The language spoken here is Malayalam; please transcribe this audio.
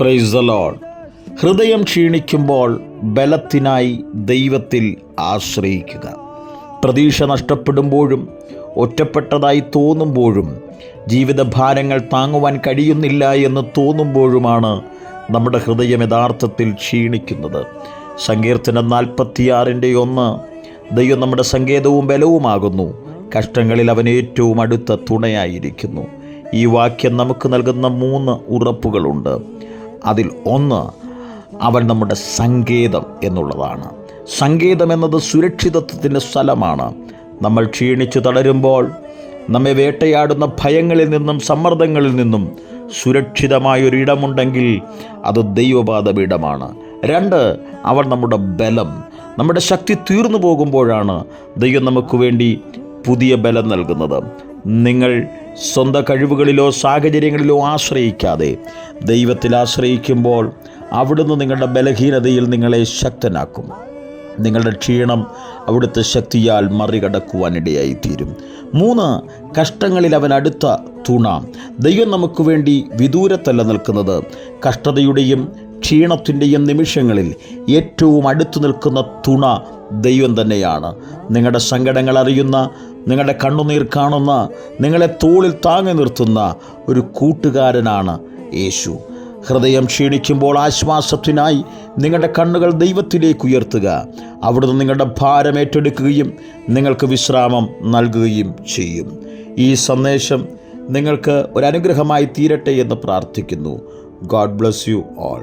പ്രൈസ് ദ ലോഡ് ഹൃദയം ക്ഷീണിക്കുമ്പോൾ ബലത്തിനായി ദൈവത്തിൽ ആശ്രയിക്കുക. പ്രതീക്ഷ നഷ്ടപ്പെടുമ്പോഴും ഒറ്റപ്പെട്ടതായി തോന്നുമ്പോഴും ജീവിതഭാരങ്ങൾ താങ്ങുവാൻ കഴിയുന്നില്ല എന്ന് തോന്നുമ്പോഴുമാണ് നമ്മുടെ ഹൃദയം യഥാർത്ഥത്തിൽ ക്ഷീണിക്കുന്നത്. സങ്കീർത്തനം നാൽപ്പത്തിയാറിന്റെ ഒന്ന് ദൈവം നമ്മുടെ സങ്കേതവും ബലവുമാകുന്നു. കഷ്ടങ്ങളിൽ അവൻ ഏറ്റവും അടുത്ത തുണയായിരിക്കുന്നു. ഈ വാക്യം നമുക്ക് നൽകുന്ന മൂന്ന് ഉറപ്പുകളുണ്ട്. അതിൽ ഒന്ന് അവൻ നമ്മുടെ സങ്കേതം എന്നുള്ളതാണ്. സങ്കേതം എന്നത് സുരക്ഷിതത്വത്തിന്റെ സ്ഥലമാണ്. നമ്മൾ ക്ഷീണിച്ചു തളരുമ്പോൾ നമ്മെ വേട്ടയാടുന്ന ഭയങ്ങളിൽ നിന്നും സമ്മർദ്ദങ്ങളിൽ നിന്നും സുരക്ഷിതമായൊരു ഇടമുണ്ടെങ്കിൽ അത് ദൈവപാദപീഠമാണ്. രണ്ട് അവൻ നമ്മുടെ ബലം. നമ്മുടെ ശക്തി തീർന്നു പോകുമ്പോഴാണ് ദൈവം നമുക്ക് വേണ്ടി പുതിയ ബലം നൽകുന്നത്. നിങ്ങൾ സ്വന്തം കഴിവുകളിലോ സാഹചര്യങ്ങളിലോ ആശ്രയിക്കാതെ ദൈവത്തിൽ ആശ്രയിക്കുമ്പോൾ അവിടുന്ന് നിങ്ങളുടെ ബലഹീനതയിൽ നിങ്ങളെ ശക്തനാക്കും. നിങ്ങളുടെ ക്ഷീണം അവിടുത്തെ ശക്തിയാൽ മറികടക്കുവാനിടയായിത്തീരും. മൂന്ന് കഷ്ടങ്ങളിൽ അവൻ അടുത്ത തുണ. ദൈവം നമുക്ക് വേണ്ടി വിദൂരത്തല്ല നിൽക്കുന്നത്. കഷ്ടതയുടെയും ക്ഷീണത്തിന്റെയും നിമിഷങ്ങളിൽ ഏറ്റവും അടുത്തു നിൽക്കുന്ന തുണ ദൈവം തന്നെയാണ്. നിങ്ങളുടെ സങ്കടങ്ങൾ അറിയുന്ന നിങ്ങളുടെ കണ്ണുനീർ കാണുന്ന നിങ്ങളെ തോളിൽ താങ്ങി നിർത്തുന്ന ഒരു കൂട്ടുകാരനാണ് യേശു. ഹൃദയം ക്ഷീണിക്കുമ്പോൾ ആശ്വാസത്തിനായി നിങ്ങളുടെ കണ്ണുകൾ ദൈവത്തിലേക്ക് ഉയർത്തുക. അവിടുന്ന് നിങ്ങളുടെ ഭാരം ഏറ്റെടുക്കുകയും നിങ്ങൾക്ക് വിശ്രാമം നൽകുകയും ചെയ്യും. ഈ സന്ദേശം നിങ്ങൾക്ക് ഒരനുഗ്രഹമായി തീരട്ടെ എന്ന് പ്രാർത്ഥിക്കുന്നു. God bless you all.